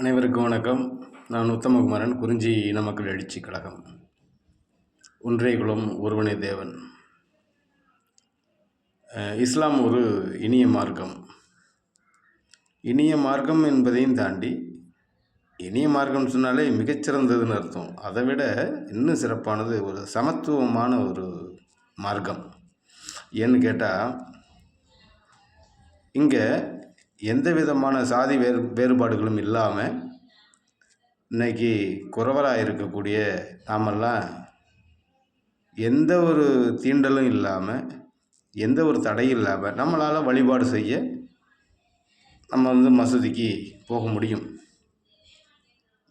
அனைவருக்கும் வணக்கம். நான் உத்தமகுமாரன் குறிஞ்சி இன மக்கள் எழுச்சி கழகம். ஒன்றே குலம் ஒருவனே தேவன். இஸ்லாம் ஒரு இனிய மார்க்கம். இனிய மார்க்கம் என்பதையும் தாண்டி இனிய மார்க்கம் சொன்னாலே மிகச்சிறந்ததுன்னு அர்த்தம். அதை விட இன்னும் சிறப்பானது ஒரு சமத்துவமான ஒரு மார்க்கம். ஏன்னு கேட்டால் இங்கே எந்த விதமான சாதி வேறு வேறுபாடுகளும் இல்லாமல் இன்னைக்கு குறவராக இருக்கக்கூடிய நாமெல்லாம் எந்த ஒரு தீண்டலும் இல்லாமல் எந்த ஒரு தடையும் இல்லாமல் நம்மளால் வழிபாடு செய்ய நம்ம வந்து மசூதிக்கு போக முடியும்.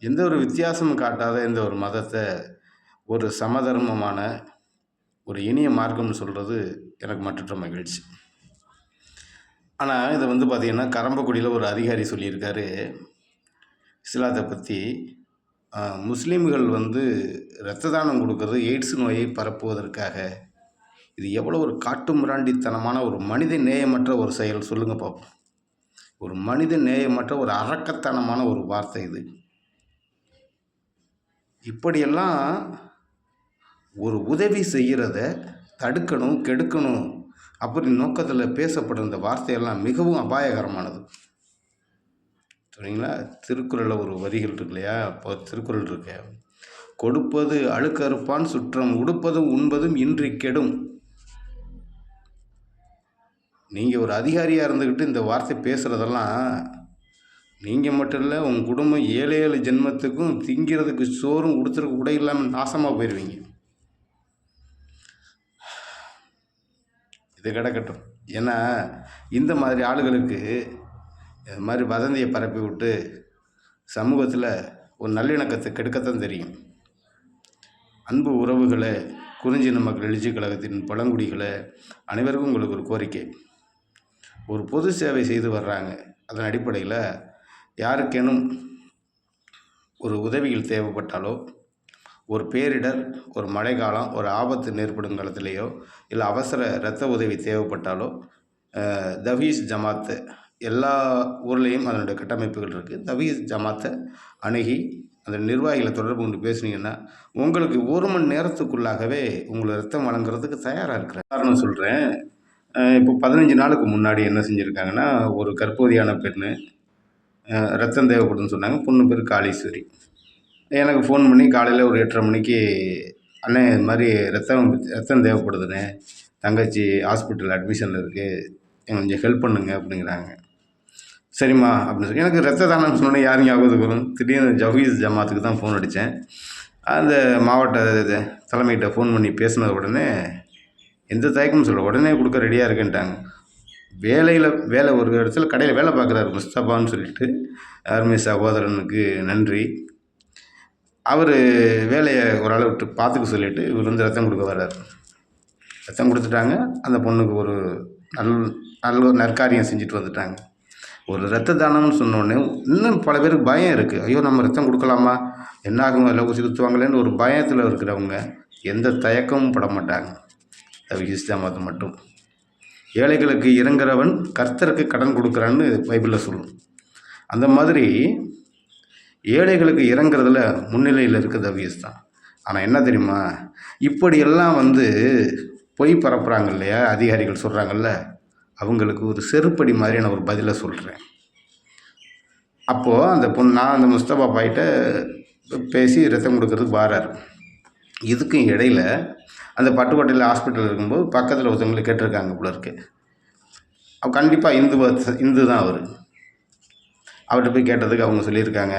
எந்த ஒரு வித்தியாசமும் காட்டாத எந்த ஒரு மதத்தை ஒரு சமதர்மமான ஒரு இனிய மார்க்கம்னு சொல்கிறது எனக்கு மற்றற்ற மகிழ்ச்சி. ஆனால் இதை வந்து பார்த்திங்கன்னா கரம்பக்குடியில் ஒரு அதிகாரி சொல்லியிருக்காரு. இஸ்லாத்தை பற்றி முஸ்லீம்கள் வந்து இரத்த தானம் கொடுக்கறது எய்ட்ஸ் நோயை பரப்புவதற்காக. இது எவ்வளோ ஒரு காட்டு மிராண்டித்தனமான ஒரு மனித நேயமற்ற ஒரு செயல் சொல்லுங்கள் பார்ப்போம் ஒரு மனித நேயமற்ற ஒரு அரக்கத்தனமான ஒரு வார்த்தை இது. இப்படியெல்லாம் ஒரு உதவி செய்கிறத தடுக்கணும் கெடுக்கணும் அப்படி நோக்கத்தில் பேசப்படும் இந்த வார்த்தையெல்லாம் மிகவும் அபாயகரமானது. சரிங்களா? திருக்குறளில் ஒரு வரிகள் இருக்கு இல்லையா? இப்போ திருக்குறள் இருக்கு. கொடுப்பது அழுக்கறுப்பான் சுற்றம் உடுப்பதும் உண்பதும் இன்றி கெடும். நீங்கள் ஒரு அதிகாரியாக இருந்துக்கிட்டு இந்த வார்த்தை பேசுகிறதெல்லாம் நீங்கள் மட்டும் இல்லை உங்கள் குடும்பம் ஏழு ஏழு ஜென்மத்துக்கும் திங்கிறதுக்கு சோறும் உடுத்துறதுக்கு கூட இல்லாமல் நாசமாக போயிடுவீங்க இது கிடக்கட்டும். ஏன்னா இந்த மாதிரி ஆளுகளுக்கு இது மாதிரி வதந்தியை பரப்பி விட்டு சமூகத்தில் ஒரு நல்லிணக்கத்தை கெடுக்கத்தான் தெரியும். அன்பு உறவுகளை குறிஞ்சின மக்கள் எழுச்சி கழகத்தின் பழங்குடிகளை அனைவருக்கும் உங்களுக்கு ஒரு கோரிக்கை. ஒரு பொது சேவை செய்து வர்றாங்க. அதன் அடிப்படையில் யாருக்கேனும் ஒரு உதவிகள் தேவைப்பட்டாலோ ஒரு பேரிடர் ஒரு மழைக்காலம் ஒரு ஆபத்து ஏற்படும் காலத்திலேயோ இல்லை அவசர இரத்த உதவி தேவைப்பட்டாலோ தவீஸ் ஜமாத்து எல்லா ஊர்லேயும் அதனுடைய கட்டமைப்புகள் இருக்குது தவீஸ் ஜமாத்தை அணுகி அந்த நிர்வாகிகளை தொடர்பு கொண்டு பேசுனீங்கன்னா உங்களுக்கு ஒரு மணி நேரத்துக்குள்ளாகவே உங்களை ரத்தம் வழங்குறதுக்கு தயாராக இருக்கிறேன். காரணம் சொல்கிறேன் இப்போ பதினஞ்சு நாளுக்கு முன்னாடி என்ன செஞ்சுருக்காங்கன்னா ஒரு கர்ப்பவதியான பெண்ணு ரத்தம் தேவைப்படுதுன்னு சொன்னாங்க. பொண்ணு பேர் காளீஸ்வரி. எனக்கு ஃபோன் பண்ணி காலையில் ஒரு எட்டரை மணிக்கு அண்ணே இது மாதிரி ரத்தம் ரத்தம் தேவைப்படுதுண்ணே. தங்கச்சி ஹாஸ்பிட்டல் அட்மிஷனில் இருக்குது எனக்கு கொஞ்சம் ஹெல்ப் பண்ணுங்க அப்படிங்கிறாங்க. சரிம்மா அப்படின்னு சொல்லி எனக்கு ரத்த தானம் சொன்னோன்னே யாரும் ஞாபகத்துக்கு வரும்? திடீர்னு ஜவீஸ் ஜமாத்துக்கு தான் ஃபோன் அடித்தேன். அந்த மாவட்ட இது தலைமைகிட்ட ஃபோன் பண்ணி பேசின உடனே எந்த தயக்கமும் சொல்ல உடனே கொடுக்க ரெடியாக இருக்கேன்ட்டாங்க. வேலையில் வேலை ஒரு இடத்துல கடையில் வேலை பார்க்குறாரு முஸ்தபான்னு சொல்லிட்டு. அருமை சகோதரனுக்கு நன்றி. அவர் வேலையை ஒரு விட்டு பார்த்துக்க சொல்லிவிட்டு இவர் வந்து ரத்தம் கொடுக்க வர்றார். ரத்தம் கொடுத்துட்டாங்க. அந்த பொண்ணுக்கு ஒரு நல் நல்ல ஒரு நற்காரியம் செஞ்சுட்டு வந்துட்டாங்க. ஒரு ரத்த தானம்னு சொன்னோடனே இன்னும் பல பேருக்கு பயம் இருக்குது ஐயோ நம்ம ரத்தம் கொடுக்கலாமா? என்ன ஆகும் அதில் ஊசி குத்துவாங்களேன்னு ஒரு பயத்தில் இருக்கிறவங்க எந்த தயக்கமும் பட மாட்டாங்க. அது இஸ்லாமத்து மட்டும். ஏழைகளுக்கு இறங்குறவன் கர்த்தருக்கு கடன் கொடுக்குறான்னு பைபிளில் சொல்லும். அந்த மாதிரி ஏழைகளுக்கு இறங்குறதுல முன்னிலையில் இருக்குது தவியஸ் தான் ஆனால் என்ன தெரியுமா? இப்படியெல்லாம் வந்து பொய் பரப்புகிறாங்க இல்லையா? அதிகாரிகள் சொல்கிறாங்கல்ல அவங்களுக்கு ஒரு செருப்படி மாதிரி நான் ஒரு பதிலை சொல்கிறேன் அப்போது அந்த பொண்ணு நான் அந்த முஸ்தபா பாய்கிட்ட பேசி ரத்தம் கொடுக்கறதுக்கு வாரார். இதுக்கும் இடையில அந்த பட்டுக்கோட்டையில் ஹாஸ்பிட்டல் இருக்கும்போது பக்கத்தில் ஒருத்தவங்களை கேட்டிருக்காங்க போல இருக்கு. அவ கண்டிப்பாக இந்து இந்து தான் அவர். அவர்கிட்ட போய் கேட்டதுக்கு அவங்க சொல்லியிருக்காங்க.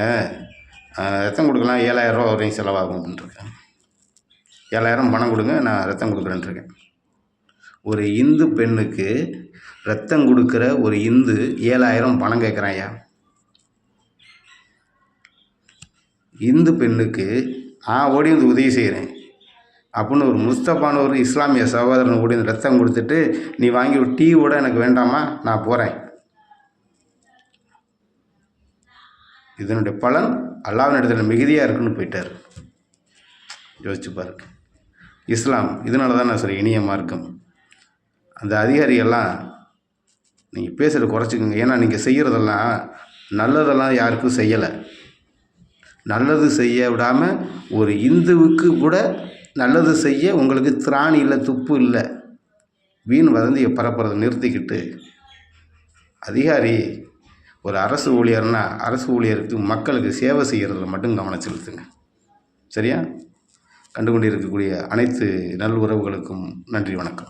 ரத்தம் கொடுக்கலாம் ஏழாயிரரூவா வரையும் செலவாகும் அப்படின்ட்டுருக்காங்க. ஏழாயிரம் பணம் கொடுங்க நான் ரத்தம் கொடுக்குறேன்ட்ருக்கேன் ஒரு இந்து பெண்ணுக்கு ரத்தம் கொடுக்குற ஒரு இந்து ஏழாயிரம் பணம் கேட்குறாயா இந்து பெண்ணுக்கு நான் ஓடி வந்து உதவி செய்கிறேன். அப்படின்னு ஒரு முஸ்தபான ஒரு இஸ்லாமிய சகோதரன் ஓடி வந்து ரத்தம் கொடுத்துட்டு நீ வாங்கி ஒரு டீ கூட எனக்கு வேண்டாமா? நான் போகிறேன் இதனுடைய பலன் அல்லாவின் இடத்துல மிகுதியாக இருக்குன்னு போயிட்டார். யோசிச்சு பாருங்க இஸ்லாம் இதனால தான் நான் சொல்கிறேன் இனிய மார்க்கம். அந்த அதிகாரியெல்லாம் நீங்கள் பேசுகிறத குறைச்சிக்கோங்க. ஏன்னா நீங்கள் செய்கிறதெல்லாம் நல்லதெல்லாம் யாருக்கும் செய்யலை. நல்லது செய்ய விடாமல் ஒரு இந்துவுக்கு கூட நல்லது செய்ய உங்களுக்கு திராணி இல்லை துப்பு இல்லை. வீண் வதந்தியை பரப்புறதை நிறுத்திக்கிட்டு அதிகாரி ஒரு அரசு ஊழியர்னா அரசு ஊழியருக்கு மக்களுக்கு சேவை செய்கிறதுல மட்டும் கவனம் செலுத்துங்க. சரியா? கண்டு கொண்டிருக்கக்கூடிய அனைத்து நல் உறவுகளுக்கும் நன்றி வணக்கம்.